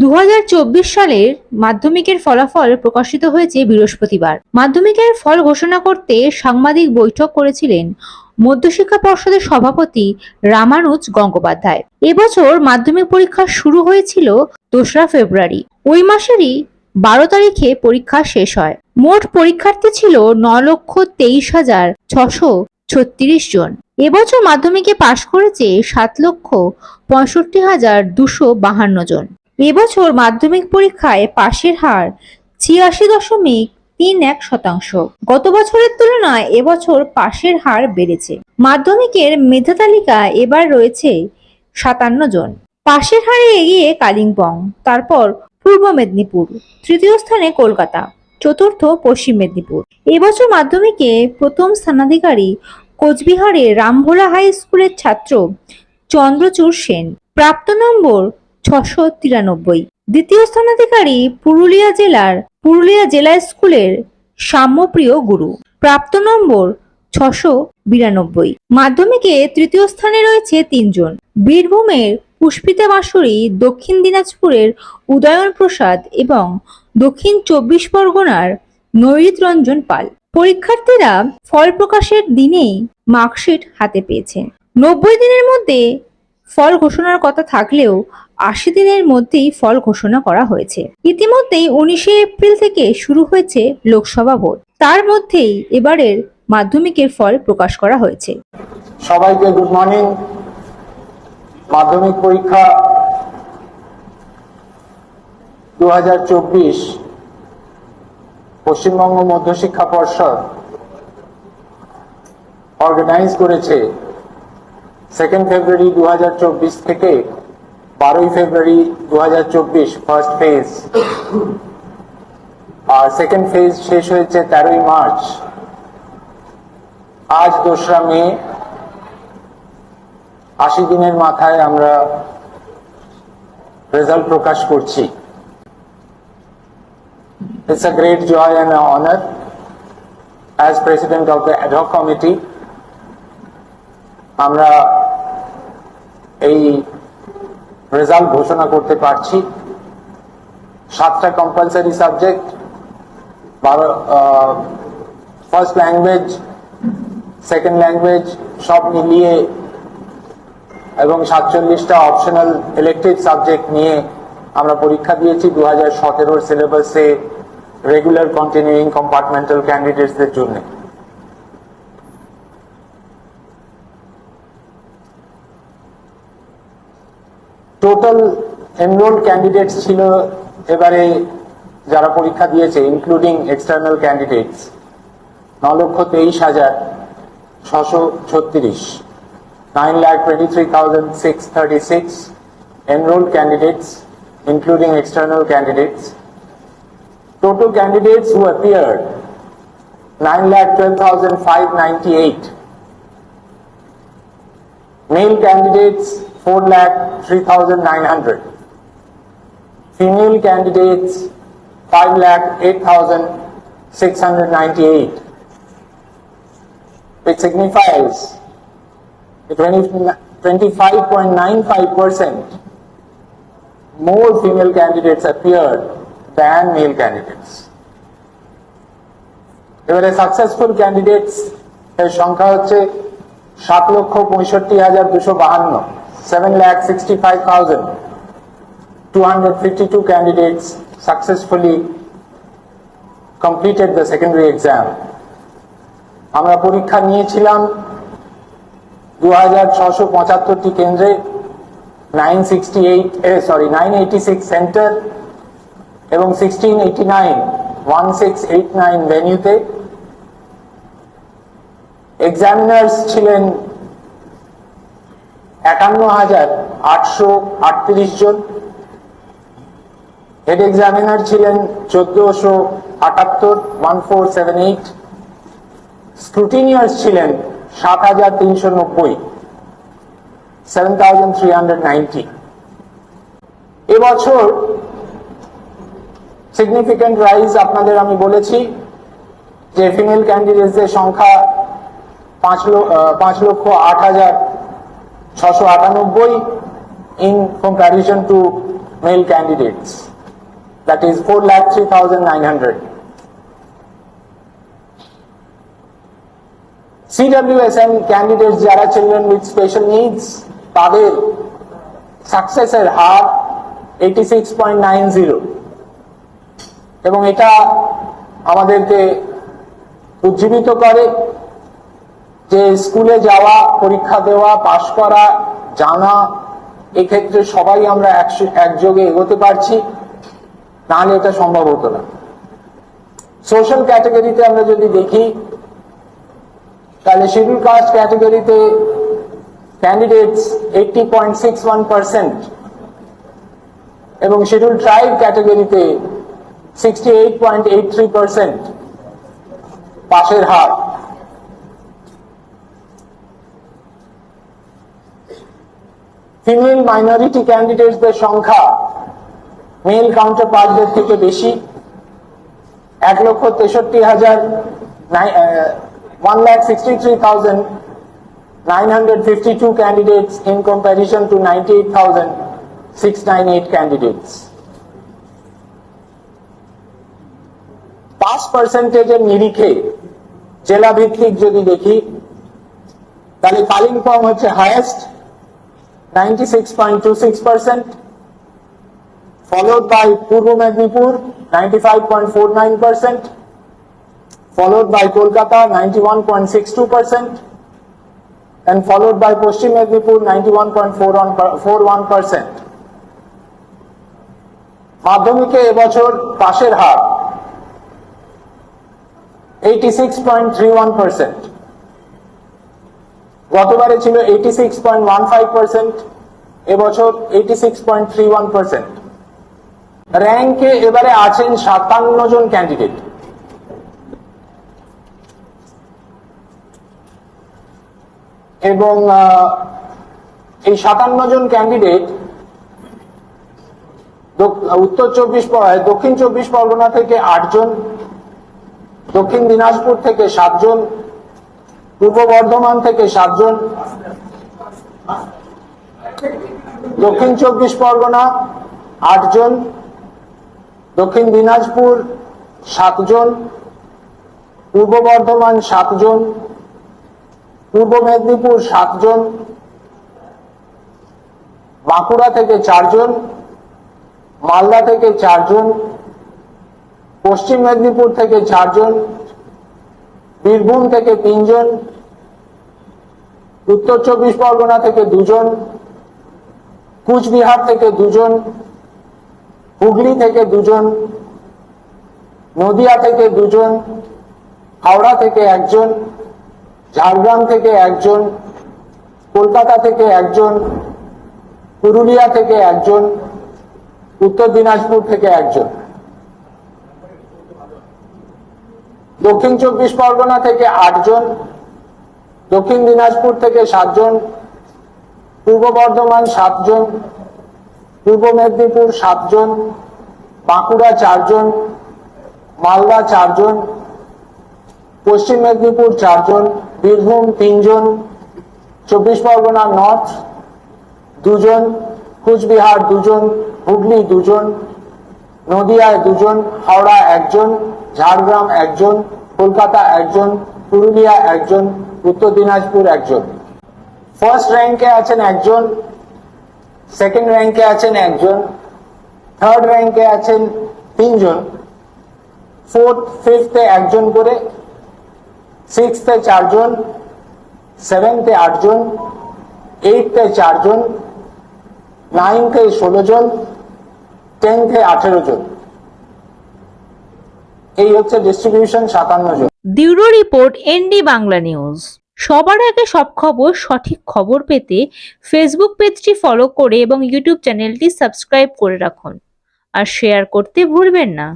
দু হাজার চব্বিশ সালের মাধ্যমিকের ফলাফল প্রকাশিত হয়েছে বৃহস্পতিবার। মাধ্যমিকের ফল ঘোষণা করতে সাংবাদিক বৈঠক করেছিলেন মধ্যশিক্ষা পর্ষদের সভাপতি রামানুজ গঙ্গোপাধ্যায়। এবছর মাধ্যমিক পরীক্ষা শুরু হয়েছিল দোসরা ফেব্রুয়ারি। ওই মাসেরই বারো তারিখে পরীক্ষা শেষ হয়। মোট পরীক্ষার্থী ছিল ন লক্ষ তেইশ হাজার ছশো ছত্রিশ জন। এবছর মাধ্যমিকে পাশ করেছে সাত লক্ষ পঁয়ষট্টি হাজার দুশো বাহান্ন জন। এবছর মাধ্যমিক পরীক্ষায় পাশের হার ছিয়াশি দশমিক তিন এক শতাংশ। গত বছরের তুলনায় এবছর পাশের হার বেড়েছে। মাধ্যমিকের মেধা তালিকা এবার রয়েছে সাতান্ন জন। পাশের হারে এগিয়ে কালিম্পং, তারপর পূর্ব মেদিনীপুর, তৃতীয় স্থানে কলকাতা, চতুর্থ পশ্চিম মেদিনীপুর। এবছর মাধ্যমিকে প্রথম স্থানাধিকারী কোচবিহারের রামভোলা হাই স্কুলের ছাত্র চন্দ্রচূড় সেন। প্রাপ্ত নম্বর ছশো তিরানব্বই। দ্বিতীয় স্থানাধিকারী পুরুলিয়া জেলার পুরুলিয়া জেলা স্কুলের সাম্যপ্রিয় গুরু। প্রাপ্ত নম্বর ছশো বিরানব্বই। মাধ্যমিকে তৃতীয় স্থানে রয়েছে তিনজন। বীরভূমের পুষ্পিতা বাঁশুরি, দক্ষিণ দিনাজপুরের উদয়ন প্রসাদ এবং দক্ষিণ চব্বিশ পরগনার নৈরিত রঞ্জন পাল। পরীক্ষার্থীরা ফল প্রকাশের দিনেই মার্কশিট হাতে পেয়েছে। নব্বই দিনের মধ্যে ফল ঘোষণার কথা থাকলেও আশি দিনের মধ্যেই ফল ঘোষণা করা হয়েছে। ইতিমধ্যেই উনিশে এপ্রিল থেকে শুরু হয়েছে লোকসভা ভোট। তার মধ্যেই এবারের মাধ্যমিকের ফল প্রকাশ করা হয়েছে। সবাইকে গুড মর্নিং মাধ্যমিক পরীক্ষা দুহাজার চব্বিশ পশ্চিমবঙ্গ মধ্যশিক্ষা পর্ষদ অর্গানাইজ করেছে। সেকেন্ড ফেব্রুয়ারি দু হাজার চব্বিশ থেকে বারোই ফেব্রুয়ারি দু হাজার চব্বিশ ফার্স্ট ফেজ আর সেকেন্ড ফেজ শেষ হয়েছে তেরোই মার্চ। আজ দোসরা মে, আশি দিনের মাথায় আমরা রেজাল্ট প্রকাশ করছি। Great joy and an honor as president of the ad hoc committee. আমরা এই রেজাল্ট ঘোষণা করতে পারছি। সাতটা compulsory subject first language second language সব মিলিয়ে এবং সাতচল্লিশটা অপশনাল ইলেকটিভ সাবজেক্ট নিয়ে আমরা পরীক্ষা দিয়েছি। দু হাজার সতেরোর সিলেবাসে রেগুলার কন্টিনিউইং কম্পার্টমেন্টাল ক্যান্ডিডেটসদের জন্য। টোটাল এনরোল্ড ক্যান্ডিডেটস ছিল এবারে যারা পরীক্ষা দিয়েছে ইনক্লুডিং এক্সটার্নাল ক্যান্ডিডেটস ন লক্ষ তেইশ হাজার ছশো ছত্রিশ nine lakh twenty three thousand six thirty six enrolled candidates, including external candidates. Total candidates who appeared, 9,12,598. Male candidates, 4,03,900. Female candidates, 5,08,698. Which signifies the 20 25.95% more female candidates appeared than male candidates. এবারে successful candidates এর সংখ্যা হচ্ছে সাত লক্ষ পঁয়ষট্টি হাজার দুশো বাহান্ন seven lakh sixty five thousand two hundred fifty two candidates successfully completed the secondary exam আমরা পরীক্ষা নিয়েছিলাম দু হাজার ছশো পঁচাত্তরটি কেন্দ্রে nine sixty sorry nine eighty six centre এবং সিক্সটিন এইটি নাইন ওয়ান ভেনিউতে ছিলেন একান্ন হাজার আটশো আটত্রিশ জন। হেড এক্সামিনার ছিলেন চোদ্দশো আটাত্তর one four seven eight scrutineers ছিলেন সাত হাজার তিনশো নব্বই। সেভেন থাউজেন্ড থ্রি হান্ড্রেড এবছর সিগনিফিক্যান্ট রাইজ আপনাদের আমি বলেছি যে ফিমেল ক্যান্ডিডেটসদের সংখ্যা পাঁচ লক্ষ আট হাজার ছশো আটানব্বই in comparison to male candidates. That is 4,03,900. CWSM candidates যারা children with special needs তাদের সাকসেসের হার 86.90 এবং এটা আমাদেরকে উজ্জীবিত করে যে স্কুলে যাওয়া, পরীক্ষা দেওয়া, পাশ করা, জানা, এক্ষেত্রে সবাই আমরা একযোগে এগোতে পারছি। নাহলে এটা সম্ভব হতো না। সোশ্যাল ক্যাটাগরিতে আমরা যদি দেখি, তাহলে শিডিউল কাস্ট ক্যাটাগরিতে candidates eighty point six one percent এবং শিডিউল ট্রাইব ক্যাটাগরিতে sixty eight point eight three percent পাশের হার। ফিমেল মাইনরিটি ক্যান্ডিডেটসদের সংখ্যা মেল কাউন্টার পার্টদের থেকে বেশি। এক লক্ষ তেষট্টি হাজার one lakh sixty three thousand nine hundred fifty two candidates in comparison to ninety eight thousand six nine eight candidates pass পার্সেন্টেজের নিরিখে জেলা ভিত্তিক যদি দেখি, তাহলে কালিম্পং হচ্ছে highest 96.26%, followed by Purvo Mednipur 95.49%, followed by Kolkata 91.62%, and followed by Paschim Mednipur 91.41%. মাধ্যমিকে এবছর পাশের হার 86.31%. গতবারে ছিল eighty six point one five percent এবছর eighty six point three one percent র্যাঙ্কে এবারে আছেন সাতান্ন জন ক্যান্ডিডেট। এবং এই সাতান্ন জন ক্যান্ডিডেট উত্তর চব্বিশ দক্ষিণ চব্বিশ পরগনা থেকে আটজন, দক্ষিণ দিনাজপুর থেকে সাতজন পূর্ব বর্ধমান থেকে সাতজন। দক্ষিণ চব্বিশ পরগনা আটজন। দক্ষিণ দিনাজপুর সাতজন। পূর্ব বর্ধমান সাতজন। পূর্ব মেদিনীপুর সাতজন। বাঁকুড়া থেকে চারজন। মালদা থেকে চারজন। পশ্চিম মেদিনীপুর থেকে চারজন। বীরভূম থেকে তিনজন, উত্তর চব্বিশ পরগনা থেকে দুজন, কুচবিহার থেকে দুজন, হুগলি থেকে দুজন, নদিয়া থেকে দুজন, হাওড়া থেকে একজন, ঝাড়গ্রাম থেকে একজন, কলকাতা থেকে একজন, পুরুলিয়া থেকে একজন, উত্তর দিনাজপুর থেকে একজন। দক্ষিণ চব্বিশ পরগনা থেকে আটজন দক্ষিণ দিনাজপুর থেকে সাতজন পূর্ব বর্ধমান সাতজন পূর্ব মেদিনীপুর সাতজন বাঁকুড়া চারজন মালদা চারজন পশ্চিম মেদিনীপুর চারজন বীরভূম তিনজন চব্বিশ পরগনা নর্থ দুজন কুচবিহার দুজন হুগলি দুজন নদিয়ায় দুজন হাওড়া একজন ঝাড়গ্রাম একজন, কলকাতা একজন, পুরুলিয়া একজন, উত্তর দিনাজপুর একজন। ফার্স্ট র্যাঙ্কে আছেন একজন সেকেন্ড র্যাঙ্কে আছেন একজন থার্ড র্যাঙ্কে আছেন তিনজন। ফোর্থ ফিফথে একজন করে সিক্সথে চারজন সেভেন্থে আটজন এইটথে চারজন নাইনথে ষোলো জন টেন্থে আঠেরো জন এই হচ্ছে ডিস্ট্রিবিউশন সাতান্ন জন। Bureau report, ND Bangla news. সবার আগে সব খবর, সঠিক খবর পেতে ফেসবুক পেজটি ফলো করে এবং ইউটিউব চ্যানেলটি সাবস্ক্রাইব করে রাখুন। আর শেয়ার করতে ভুলবেন না।